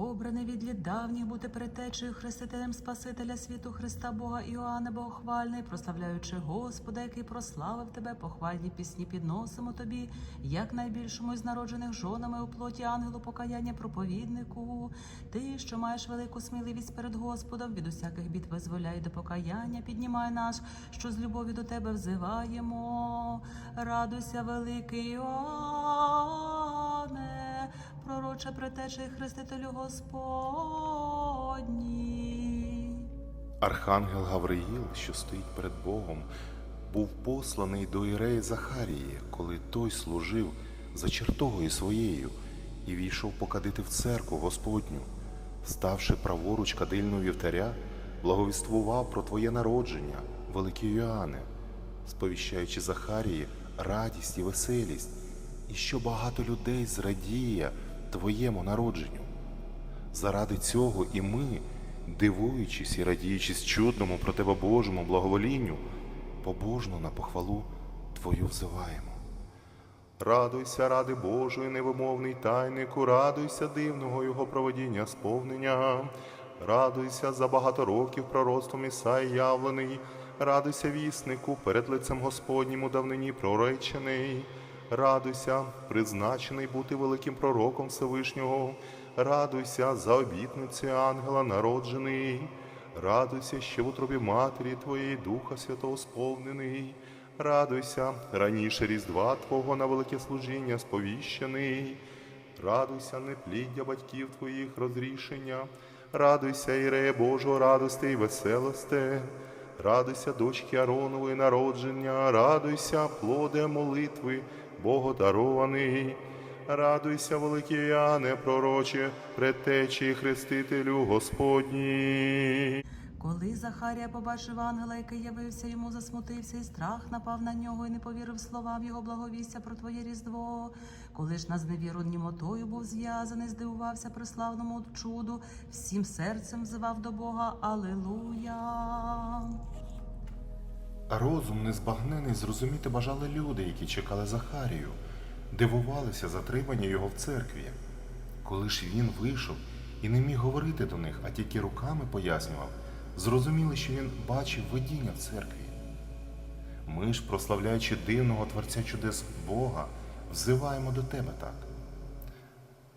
обраний від давніх бути предтечею хрестителем Спасителя світу Христа Бога Іоанна Богохвальний, прославляючи Господа, який прославив тебе, похвальні пісні підносимо тобі, як найбільшому із народжених жонами у плоті ангелу покаяння проповіднику. Ти, що маєш велику сміливість перед Господом, від усяких бід визволяй до покаяння, піднімай нас, що з любові до тебе взиваємо. Радуйся, великий Іоанне, пророче притече і хрестителю Господній. Архангел Гавриїл, що стоїть перед Богом, був посланий до Іреї Захарії, коли той служив за чертогою своєю і війшов покадити в церкву Господню. Ставши праворуч кадильного вівтаря, благовіствував про Твоє народження, великий Йоанне, сповіщаючи Захарії радість і веселість, і що багато людей зрадіє Твоєму народженню. Заради цього і ми, дивуючись і радіючись чудному про тебе Божому благоволінню, побожно на похвалу Твою взиваємо. Радуйся, ради Божої, невимовний тайнику, радуйся дивного Його проводіння сповнення, радуйся за багато років пророцтвом Ісаї явлений, радуйся віснику, перед лицем Господнім у давнині проречений, радуйся, призначений бути великим пророком Всевишнього, радуйся за обітниці ангела народжений, радуйся, що в утробі матері Твоєї Духа Святого сповнений. Радуйся, раніше Різдва Твого на велике служіння сповіщений. Радуйся, непліддя батьків Твоїх розрішення. Радуйся, Ірея Божого, радости і веселосте. Радуйся, дочки Аронової народження, радуйся, плоде молитви, Богодарований. Радуйся, великий Яне, пророче, предтечі хрестителю Господній. Коли Захарія побачив ангела, який явився йому, засмутився, і страх напав на нього, і не повірив словам його благовістя про твоє різдво. Коли ж на зневіру німотою був зв'язаний, здивувався преславному чуду, всім серцем взивав до Бога Алилуя. Розум незбагнений зрозуміти бажали люди, які чекали Захарію, дивувалися затримання його в церкві. Коли ж він вийшов і не міг говорити до них, а тільки руками пояснював, зрозуміли, що він бачив видіння в церкві. Ми ж, прославляючи дивного Творця чудес Бога, взиваємо до тебе так.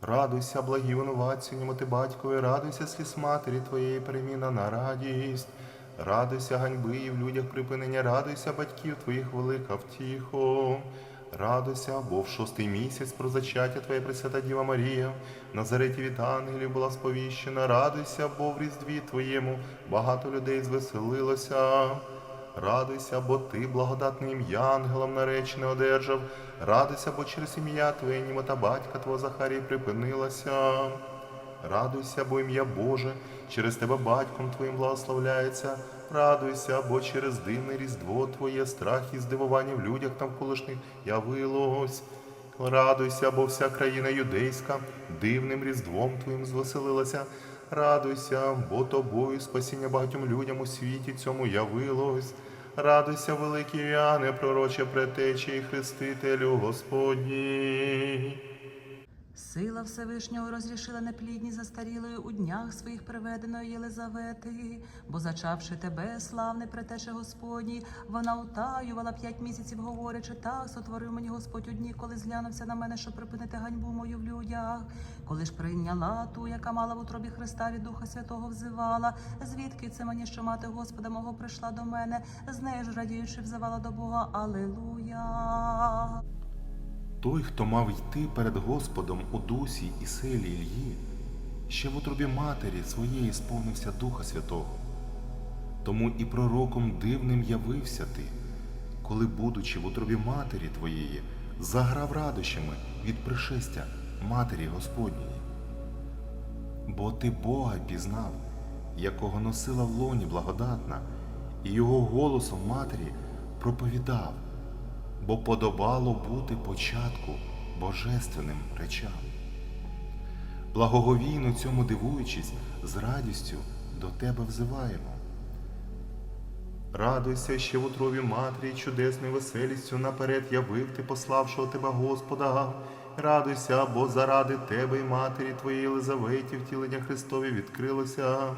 Радуйся, благі винуватці, німоти батькові, радуйся сліз матері твоєї переміна на радість. Радуйся, ганьби і в людях припинення, радуйся батьків твоїх велика втіхо. Радуйся, бо в шостий місяць про зачаття Твоя Пресвята Діва Марія, Назареті від ангелів була сповіщена. Радуйся, бо в різдві Твоєму багато людей звеселилося. Радуйся, бо ти благодатне ім'я ангелом наречене одержав. Радуйся, бо через ім'я Твоє німота батька Твого Захарії припинилася. Радуйся, бо ім'я Боже, через тебе батьком Твоїм благословляється. Радуйся, бо через дивне різдво Твоє страх і здивування в людях навколишніх явилось. Радуйся, бо вся країна юдейська дивним різдвом Твоїм звеселилася. Радуйся, бо тобою спасіння багатьом людям у світі цьому явилось. Радуйся, великий Іоанне, пророче предтечі і хрестителю Господній. Сила Всевишнього розрішила неплідні застарілою у днях своїх приведеної Єлизавети, бо зачавши тебе, славний притече Господній, вона утаювала п'ять місяців, говорячи, так сотворив мені Господь у дні, коли зглянувся на мене, щоб припинити ганьбу мою в людях. Коли ж прийняла ту, яка мала в утробі Христа від Духа Святого взивала, звідки це мені, що мати Господа мого прийшла до мене, з нею ж радіючи взивала до Бога. Алилуя. Той, хто мав йти перед Господом у дусі і силі Ільї, ще в утробі матері своєї сповнився Духа Святого. Тому і пророком дивним явився ти, коли, будучи в утробі матері твоєї, заграв радощами від пришестя Матері Господньої. Бо ти Бога пізнав, якого носила в лоні благодатна, і його голосом матері проповідав бо подобало бути початку божественним речам. Благоговійно цьому дивуючись, з радістю до тебе взиваємо. Радуйся, що в утробі матері чудесною веселістю наперед явив ти пославшого тебе Господа, Радуйся, бо заради тебе і матері твоєї Єлизаветі втілення Христові відкрилося.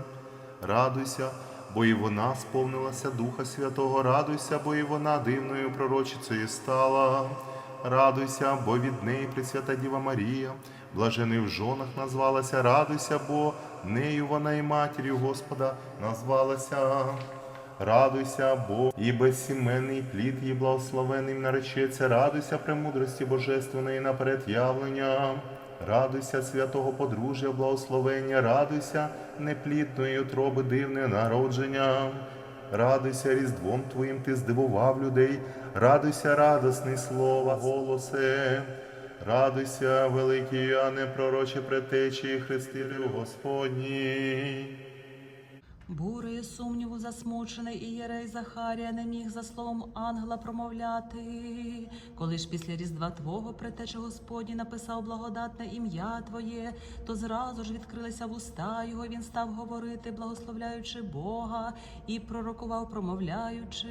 Радуйся, бо і вона сповнилася Духа Святого. Радуйся, бо і вона дивною пророчицею стала. Радуйся, бо від неї Пресвята Діва Марія, блаженою в жонах назвалася. Радуйся, бо нею вона і матір'ю Господа назвалася. Радуйся, бо і безсіменний плід її благословенним наречеться. Радуйся премудрості Божественної наперед явлення. Радуйся святого подружжя, благословення, радуйся неплідної утроби дивне народження. Радуйся різдвом Твоїм, ти здивував людей, радуйся, радосний слова, голосе. Радуйся, великий Іоанне, пророче претечі, Христителю Господній. Бурею сумніву засмучений ієрей Захарія не міг за словом ангела промовляти. Коли ж після Різдва Твого притече Господній написав благодатне ім'я Твоє, то зразу ж відкрилися вуста його, він став говорити, благословляючи Бога, і пророкував, промовляючи.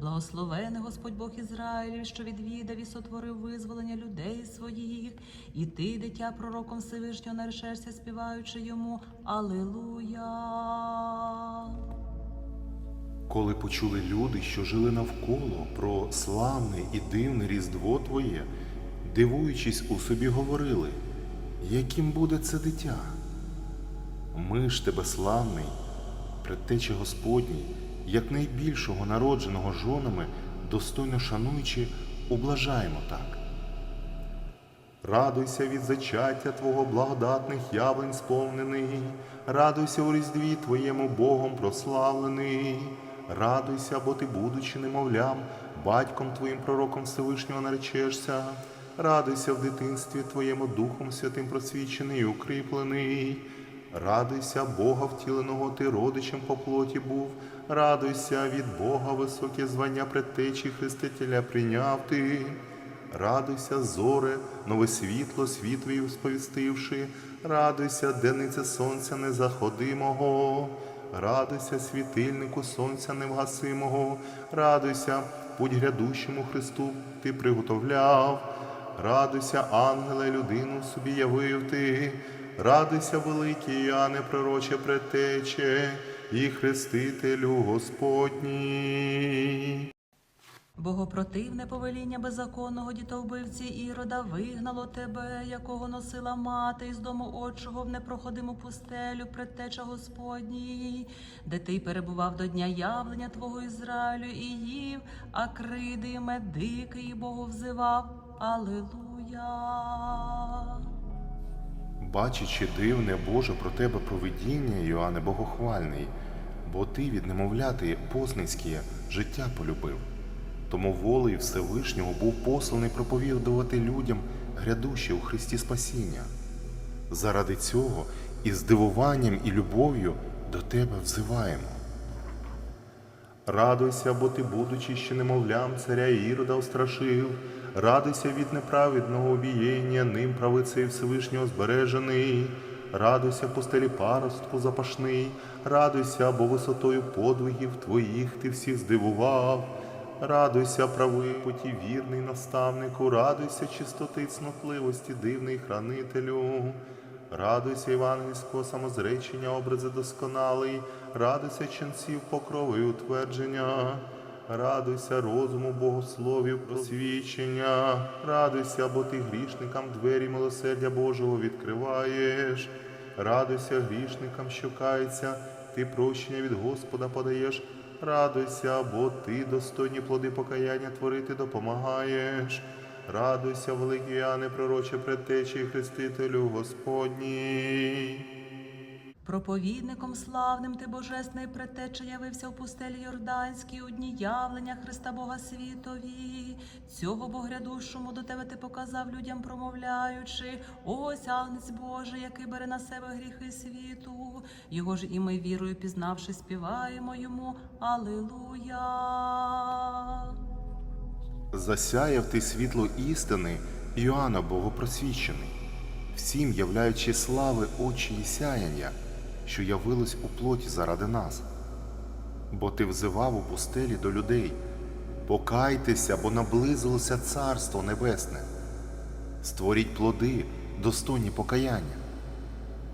Благословений Господь Бог Ізраїлів, що відвідав і сотворив визволення людей своїх, і ти, дитя пророком Всевишнього, нарішешся, співаючи йому Алилуя. Коли почули люди, що жили навколо про славне і дивне Різдво Твоє, дивуючись у собі, говорили, яким буде це дитя? Ми ж тебе славний, предтечі Господній, як найбільшого народженого жонами, достойно шануючи, ублажаємо так. Радуйся від зачаття Твого благодатних явлень сповнений, радуйся у різдві Твоєму Богом прославлений, радуйся, бо ти, будучи немовлям, батьком Твоїм пророком Всевишнього наречешся, радуйся в дитинстві Твоєму Духом Святим просвічений і укріплений. Радуйся, Бога втіленого ти родичем по плоті був, радуйся від Бога високе звання предтечі Хрестителя прийняв ти. Радуйся, зоре, нове світло світові сповістивши, радуйся, деннице сонця незаходимого, радуйся, світильнику сонця невгасимого, радуйся, путь грядущому Христу ти приготовляв, радуйся, ангеле, людину собі явив ти, радуйся, великий Яне, пророче предтече і Хрестителю Господній. Богопротивне повеління беззаконного дітовбивці Ірода вигнало тебе, якого носила мати із дому отчого в непроходиму пустелю, предтеча Господній, де ти перебував до дня явлення Твого Ізраїлю і їв, а криди і медики, і Богу взивав. Алилуя. Бачачи дивне Боже про тебе провидіння, Йоанне Богохвальний, бо ти від немовляти посницьке життя полюбив. Тому волею Всевишнього був посланий проповідувати людям грядуще у Христі спасіння. Заради цього і здивуванням і любов'ю до тебе взиваємо. Радуйся, бо ти, будучи ще немовлям, царя Ірода устрашив. Радуйся від неправедного обієння, ним правицею Всевишнього збережений. Радуйся, пустелі паростку запашний, радуйся, бо висотою подвигів твоїх ти всіх здивував. Радуйся, правий путі вірний наставнику, радуйся чистоти цнотливості, дивний хранителю. Радуйся євангельського самозречення, образи досконалий, радуйся ченців покрови утвердження, радуйся розуму богословів просвічення, радуйся, бо ти грішникам двері милосердя Божого відкриваєш, радуйся грішникам, що каються, ти прощення від Господа подаєш, радуйся, бо ти достойні плоди покаяння творити допомагаєш. Радуйся, великий Іоанне, пророче предтечі Хрестителю Господній. Проповідником славним ти божественний предтеча явився в пустелі Йорданській у дні явлення Христа Бога світові. Цього Богрядущому до тебе ти показав людям, промовляючи, ось агнець Божий, який бере на себе гріхи світу. Його ж і ми вірою пізнавши, співаємо йому Алилуя. Засяяв ти світло істини, Іоанна Богопросвічений, всім являючи слави очі і сяяння, що явилось у плоті заради нас. Бо ти взивав у пустелі до людей, покайтеся, бо наблизилося Царство Небесне. Створіть плоди, достойні покаяння.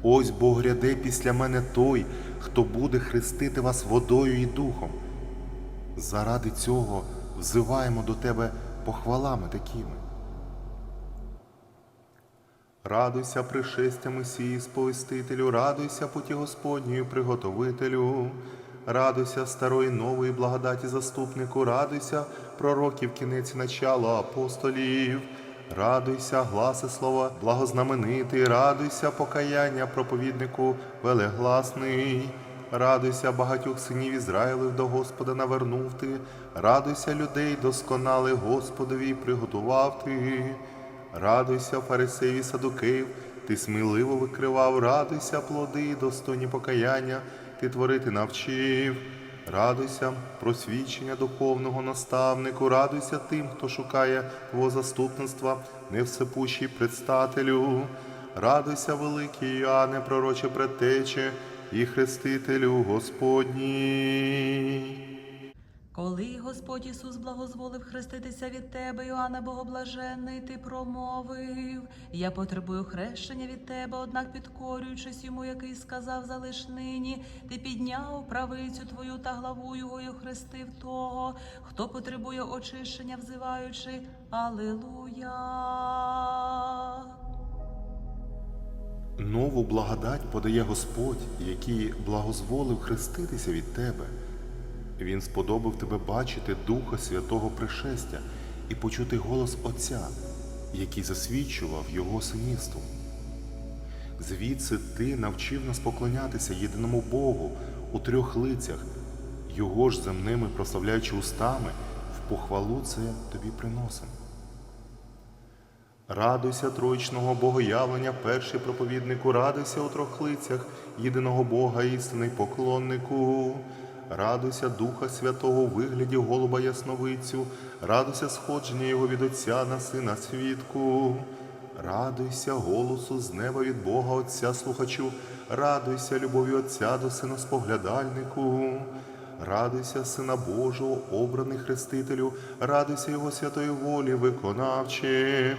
Ось бо гряде після мене той, хто буде хрестити вас водою і духом. Заради цього взиваємо до тебе похвалами такими. Радуйся пришестя Месії сповістителю, радуйся путі Господньої приготовителю, радуйся старої нової благодаті заступнику, радуйся пророків кінець і начало апостолів, радуйся, гласи слова благознаменитий, радуйся покаяння проповіднику велегласний. Радуйся багатьох синів Ізраїлів до Господа навернув ти, радуйся людей досконалих Господові приготував ти. Радуйся, фарисеї садукеїв, ти сміливо викривав, радуйся, плоди, достойні покаяння, ти творити навчив. Радуйся, просвідчення духовного наставнику, радуйся тим, хто шукає Твого заступництва, невсепущий предстателю. Радуйся, великий Іоанне, пророче предтече і хрестителю Господній. Коли Господь Ісус благозволив хреститися від тебе, Іоанна Богоблаженний, ти промовив. Я потребую хрещення від тебе, однак підкорюючись йому, який сказав залиш нині, ти підняв правицю твою та главу його і хрестив того, хто потребує очищення, взиваючи Алилуя. Нову благодать подає Господь, який благозволив хреститися від тебе. Він сподобав тебе бачити Духа Святого пришестя і почути голос Отця, який засвідчував Його синівством. Звідси ти навчив нас поклонятися єдиному Богу у трьох лицях, Його ж земними прославляючи устами, в похвалу це тобі приносимо. Радуйся троїчного богоявлення, перший проповіднику, радуйся у трьох лицях єдиного Бога, істинний поклоннику. Радуйся Духа Святого у вигляді голуба Ясновицю, радуйся сходження Його від Отця на Сина свідку. Радуйся голосу з неба від Бога Отця слухачу, радуйся любові Отця до Сина споглядальнику. Радуйся, Сина Божого, обраний Хрестителю, радуйся Його святої волі, виконавче.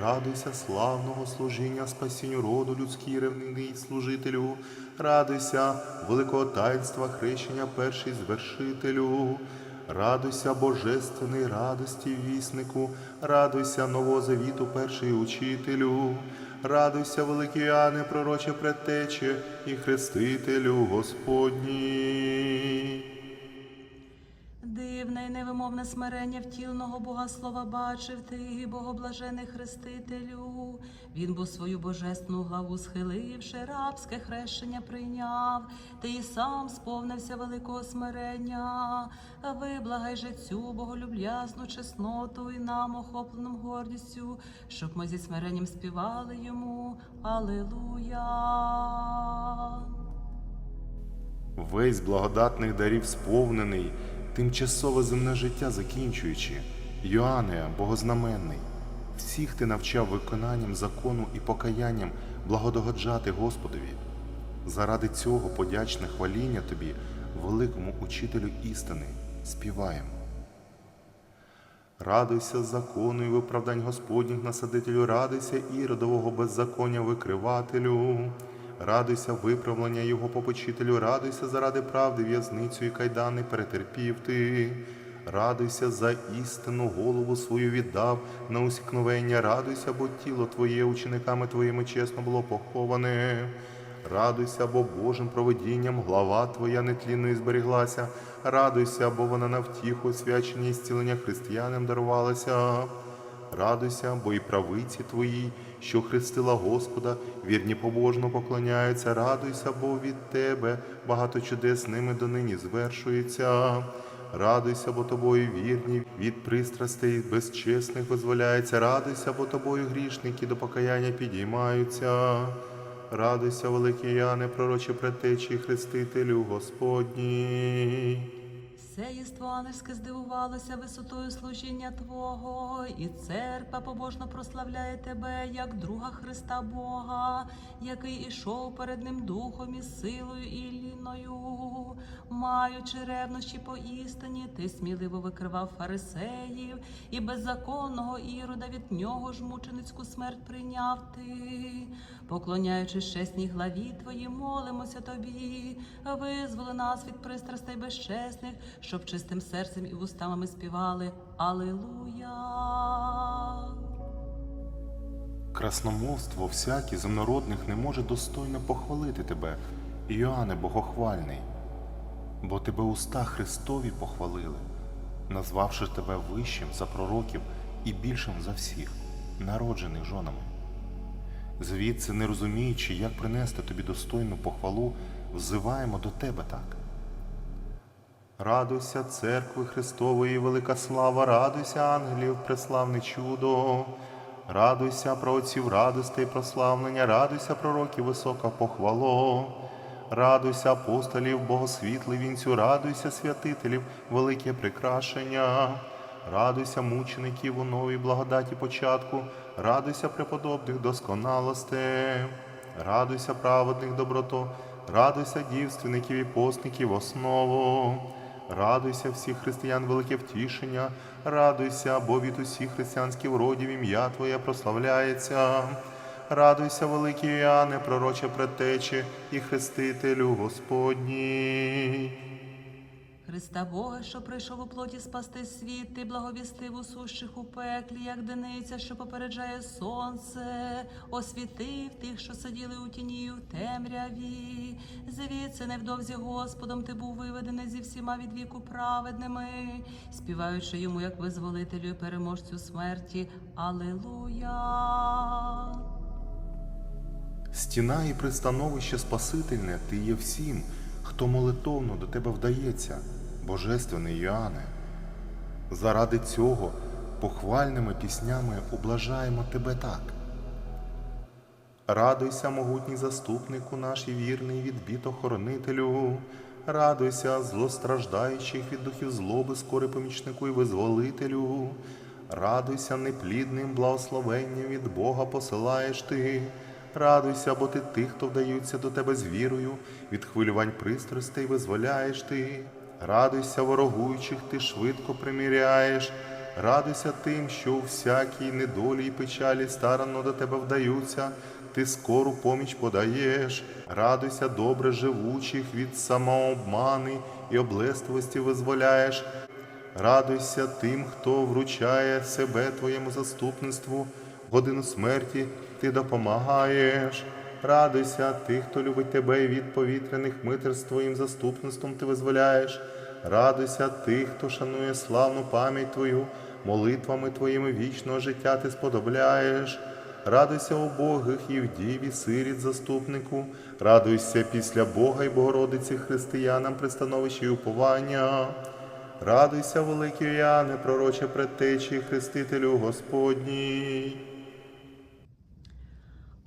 Радуйся славного служіння спасінню роду людський ревний служителю, радуйся великого таїнства хрещення перший звершителю, радуйся божественної радості віснику, радуйся нового завіту перший учителю, радуйся, великий Іоанне, пророче предтече і хрестителю Господній. Дивне й невимовне смирення втілного Богослова бачив ти, Богоблажений Хрестителю. Він бо свою божественну главу схиливши, рабське хрещення прийняв, ти і сам сповнився великого смирення. Виблагай же цю боголюб'язну чесноту і нам охопленим гордістю, щоб ми зі смиренням співали йому. Алилуя. Весь благодатних дарів сповнений, тимчасове земне життя закінчуючи, Йоанне, богознаменний, всіх ти навчав виконанням закону і покаянням благодогоджати Господові. Заради цього подячне хваління тобі, великому учителю істини, співаємо. Радуйся закону і виправдань Господніх насадителю, радуйся іродового беззаконня викривателю, радуйся виправлення його попочителю, радуйся заради правди в'язницю і кайдани перетерпів ти. Радуйся за істину, голову свою віддав на усікновення, радуйся, бо тіло твоє учениками твоїми чесно було поховане. Радуйся, бо Божим провидінням глава твоя нетлінною зберіглася. Радуйся, бо вона на втіху свячення і зцілення християнам дарувалася. Радуйся, бо і правиці твої, що хрестила Господа, вірні побожно поклоняються. Радуйся, бо від тебе багато чудес ними донині звершується. Радуйся, бо тобою вірні від пристрастей безчесних визволяється. Радуйся, бо тобою грішники до покаяння підіймаються. Радуйся, великий Яне, пророче предтечі, хрестителю Господній. Все єство ангельське здивувалося висотою служіння Твого, і церква побожно прославляє Тебе, як друга Христа Бога, який ішов перед ним духом і силою і ліною. Маючи ревнощі по істині, ти сміливо викривав фарисеїв, і беззаконного ірода від нього ж мученицьку смерть прийняв ти. Поклоняючись чесній главі Твоїй, молимося Тобі, визволи нас від пристрастей безчесних, щоб чистим серцем і вустами ми співали Алилуя. Красномовство всякі земнородних не може достойно похвалити тебе, Іоанне Богохвальний, бо тебе уста Христові похвалили, назвавши тебе вищим за пророків і більшим за всіх, народжених жонами. Звідси, не розуміючи, як принести тобі достойну похвалу, взиваємо до тебе так. Радуйся, церкви Христової, велика слава, радуйся, ангелів, преславне чудо. Радуйся, праотців радостей прославлення, радуйся, пророків, висока похвало. Радуйся, апостолів, богосвітли вінцю, радуйся, святителів, велике прикрашення. Радуйся, мучеників у новій благодаті початку, радуйся, преподобних досконалостей. Радуйся, праведних доброто, радуйся, дівственників і постників основу. Радуйся всіх християн велике втішення, радуйся, бо від усіх християнських родів ім'я Твоє прославляється. Радуйся, великий Іоанне, пророче предтечі і хрестителю Господній. Христа Бога, що прийшов у плоті спасти світ, ти благовістив усущих у пеклі, як диниця, що попереджає сонце, освітив тих, що сиділи у тіні й у темряві. Звідси невдовзі Господом ти був виведений зі всіма від віку праведними, співаючи йому як визволителю і переможцю смерті. Алилуя! Стіна і пристановище Спасительне ти є всім, хто молитовно до тебе вдається, Божественний Іоанне. Заради цього похвальними піснями облажаємо тебе так. Радуйся, могутній заступнику наш і вірний відбіт охоронителю. Радуйся, злостраждаючих від духів злоби, скори помічнику і визволителю. Радуйся, неплідним благословенням від Бога посилаєш ти. Радуйся, бо ти тих, хто вдаються до тебе з вірою, від хвилювань пристрастей визволяєш ти. Радуйся, ворогуючих, ти швидко приміряєш. Радуйся тим, що у всякій недолі й печалі старанно до тебе вдаються, ти скору поміч подаєш. Радуйся, добре живучих, від самообмани і облестивості визволяєш. Радуйся тим, хто вручає себе твоєму заступництву, годину смерті ти допомагаєш. Радуйся тих, хто любить тебе і від повітряних митерств твоїм заступництвом ти визволяєш. Радуйся тих, хто шанує славну пам'ять Твою, молитвами Твоїми вічного життя ти сподобляєш. Радуйся убогих і вдів і сиріт заступнику, радуйся після Бога і Богородиці християнам пристановищі і уповання. Радуйся, великий Яне, пророче предтечі, хрестителю Господній.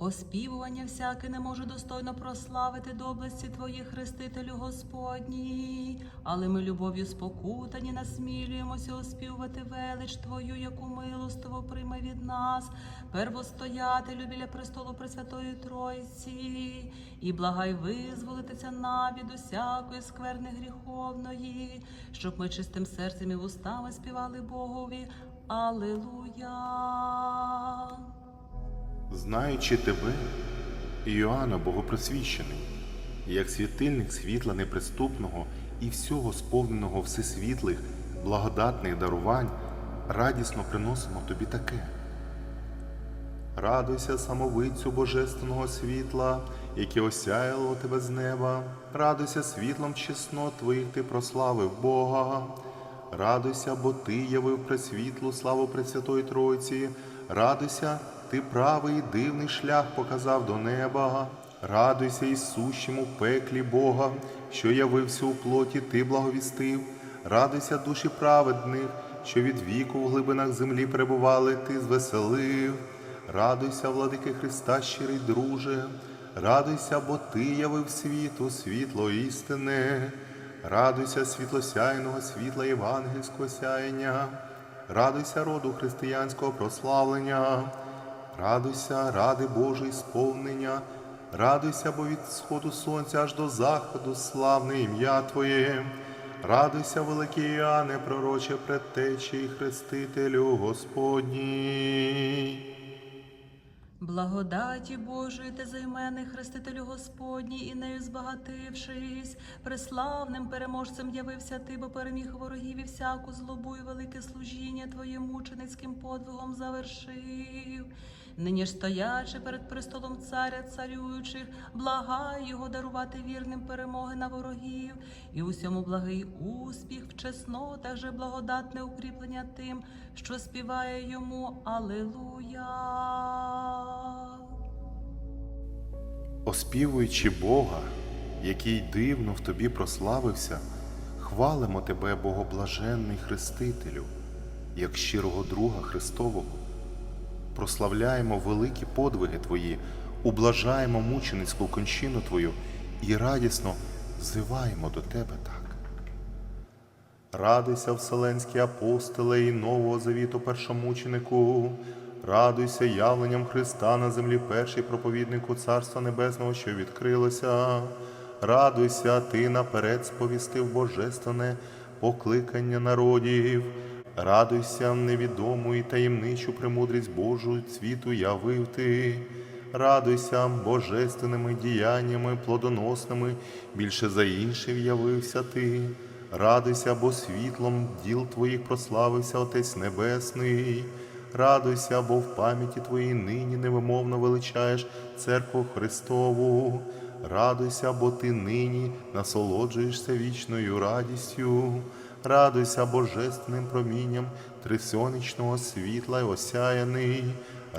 Оспівування всяке не може достойно прославити доблесті Твої, Хрестителю Господній, але ми любов'ю спокутані насмілюємося оспівувати велич Твою, яку милостиво прийме від нас, первостоятелю біля престолу Пресвятої Тройці, і благай визволитися нам усякої скверни гріховної, щоб ми чистим серцем і вустами співали Богові. Алилуя! Знаючи тебе, Іоанна Богопресвящений, як світильник світла неприступного і всього сповненого всесвітлих, благодатних дарувань, радісно приносимо тобі таке. Радуйся, самовицю Божественного світла, яке осяяло тебе з неба, радуйся світлом чеснот твоїх ти прославив Бога. Радуйся, бо ти явив пресвітлу славу Пресвятої Тройці, радуйся, ти правий дивний шлях показав до неба. Радуйся і сущому пеклі Бога, що явився у плоті, ти благовістив. Радуйся, душі праведних, що від віку в глибинах землі перебували, ти звеселив. Радуйся, владики Христа, щирий друже, радуйся, бо ти явив світу, світло істини. Радуйся світлосяйного світла євангельського сяєння, радуйся роду християнського прославлення, радуйся ради Божої сповнення, радуйся, бо від сходу сонця аж до заходу славне ім'я Твоє. Радуйся, великий Іоанне, пророче предтечі і хрестителю Господній. Благодаті Божої ти займенний хрестителю Господній, і нею збагатившись, преславним переможцем явився ти, бо переміг ворогів і всяку злобу і велике служіння Твоє мученицьким подвигом завершив. Нині ж стоячи перед престолом царя царюючих, благай його дарувати вірним перемоги на ворогів, і усьому благий успіх в чеснотах же благодатне укріплення тим, що співає йому Алилуя. Оспівуючи Бога, який дивно в тобі прославився, хвалимо тебе, Богоблаженний Хрестителю, як щирого друга Христового. Прославляємо великі подвиги Твої, ублажаємо мученицьку кончину Твою і радісно взиваємо до Тебе так. Радуйся, вселенські апостоле і нового завіту першомученику. Радуйся явленням Христа на землі, перший проповіднику Царства Небесного, що відкрилося. Радуйся, ти наперед сповістив божественне покликання народів. Радуйся, невідому і таємничу премудрість Божу світу явив ти. Радуйся божественними діяннями плодоносними, більше за інших явився ти. Радуйся, бо світлом діл твоїх прославився Отець Небесний. Радуйся, бо в пам'яті твоїй нині невимовно величаєш церкву Христову. Радуйся, бо ти нині насолоджуєшся вічною радістю. Радуйся божественним промінням трисонячного світла й осяяний.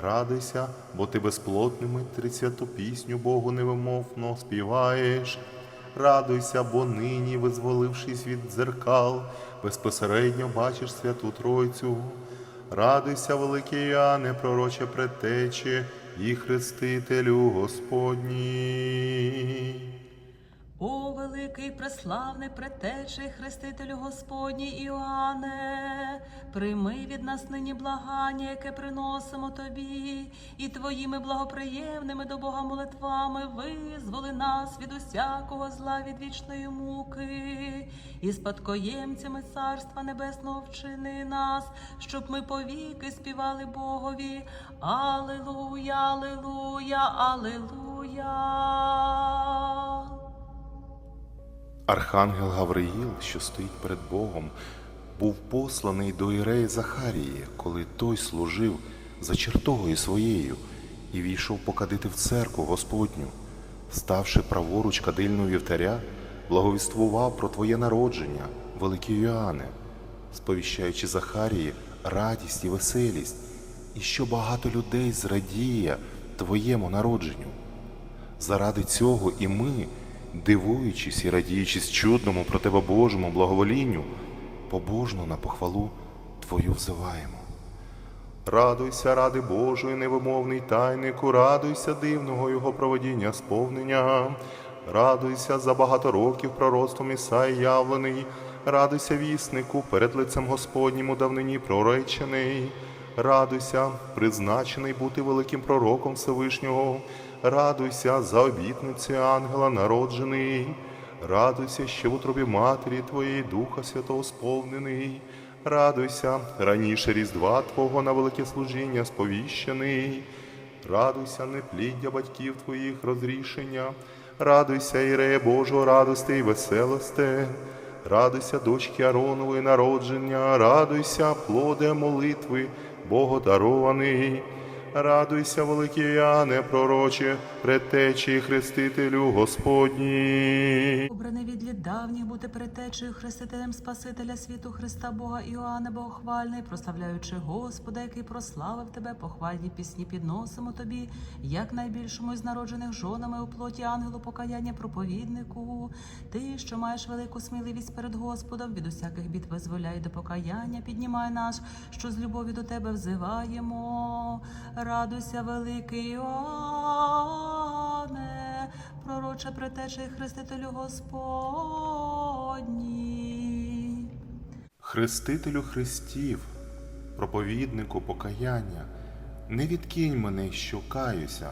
Радуйся, бо ти безплотними тридцяту пісню Богу невимовно співаєш. Радуйся, бо нині, визволившись від дзеркал, безпосередньо бачиш святу Тройцю. Радуйся, великий Іоанне, пророче предтечі і хрестителю Господній. О, великий преславний предтечий хрестителю Господній Іоанне, прийми від нас нині благання, яке приносимо тобі, і твоїми благоприємними до Бога молитвами визволи нас від усякого зла від вічної муки, і спадкоємцями Царства Небесного вчини нас, щоб ми повіки співали Богові. Алилуя, Алилуя, Алилуя. Архангел Гавриїл, що стоїть перед Богом, був посланий до Іреї Захарії, коли той служив за чертогою своєю і війшов покадити в церкву Господню. Ставши праворуч кадильного вівтаря, благовіствував про Твоє народження, великий Йоанне, сповіщаючи Захарії радість і веселість, і що багато людей зрадіє Твоєму народженню. Заради цього і ми, дивуючись і радіючись чудному про тебе Божому благоволінню, побожно на похвалу Твою взиваємо. Радуйся, ради Божої, невимовний тайнику, радуйся дивного Його проводіння сповнення, радуйся за багато років пророцтвом Ісаї явлений, радуйся віснику, перед лицем Господнім у давнині проречений. Радуйся, призначений бути великим пророком Всевишнього, радуйся за обітниці ангела народжений, радуйся, що в утробі матері Твоєї Духа Святого сповнений, радуйся, раніше Різдва Твого на велике служіння сповіщений, радуйся, непліддя батьків Твоїх розрішення, радуйся, Ірея Божого, радости і веселосте. Радуйся, дочки Аронової народження, радуйся, плоде молитви, Богодарований. Радуйся, великий Яне, пророче, предтечі Хрестителю Господній. Обраний від давніх бути предтечею хрестителем Спасителя світу Христа Бога Іоанна Богохвальний, прославляючи Господа, який прославив тебе, похвальні пісні підносимо тобі, як найбільшому із народжених жонами у плоті ангелу покаяння проповіднику. Ти, що маєш велику сміливість перед Господом, від усяких бід визволяй до покаяння, піднімай наш, що з любові до тебе взиваємо. Радуйся, великий Іоанне, пророче притече Хрестителю Господній. Хрестителю Христів, проповіднику покаяння, не відкинь мене, що каюся,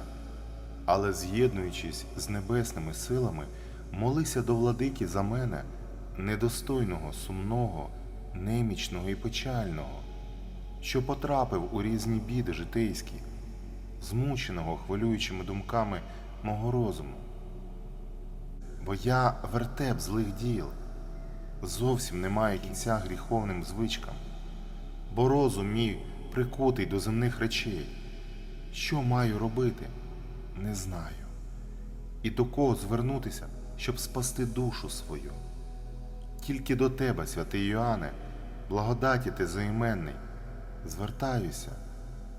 але з'єднуючись з небесними силами, молися до владики за мене, недостойного, сумного, немічного і печального, що потрапив у різні біди житейські, змученого хвилюючими думками мого розуму. Бо я вертеп злих діл, зовсім немає кінця гріховним звичкам, бо розум мій прикутий до земних речей. Що маю робити, не знаю. І до кого звернутися, щоб спасти душу свою. Тільки до тебе, святий Йоанне, благодаті ти займенний, звертаюся,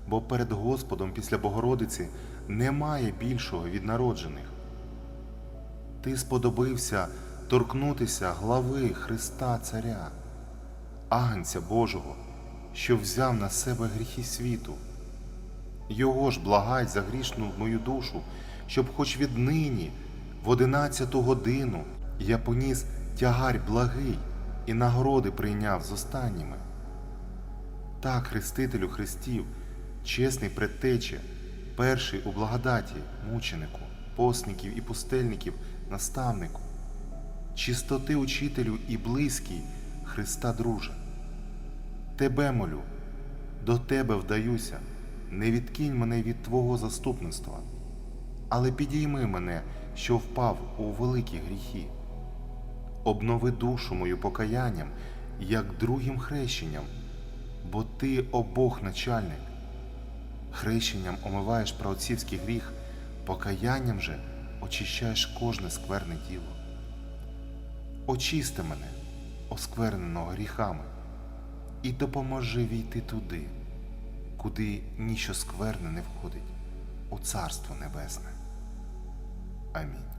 бо перед Господом після Богородиці немає більшого від народжених. Ти сподобився торкнутися глави Христа Царя, Агнця Божого, що взяв на себе гріхи світу. Його ж благай за грішну мою душу, щоб хоч віднині, в одинадцяту годину, я поніс тягар благий і нагороди прийняв з останніми. Так, Хрестителю Христів, чесний предтече, перший у благодаті, мученику, постників і пустельників, наставнику, чистоти учителю і близький Христа друже. Тебе молю, до тебе вдаюся, не відкинь мене від Твого заступництва, але підійми мене, що впав у великі гріхи. Обнови душу мою покаянням, як другим хрещенням, бо ти обох начальник. Хрещенням омиваєш праотцівський гріх, покаянням же очищаєш кожне скверне діло. Очисти мене, оскверненого гріхами, і допоможи війти туди, куди ніщо скверне не входить, у Царство Небесне. Амінь.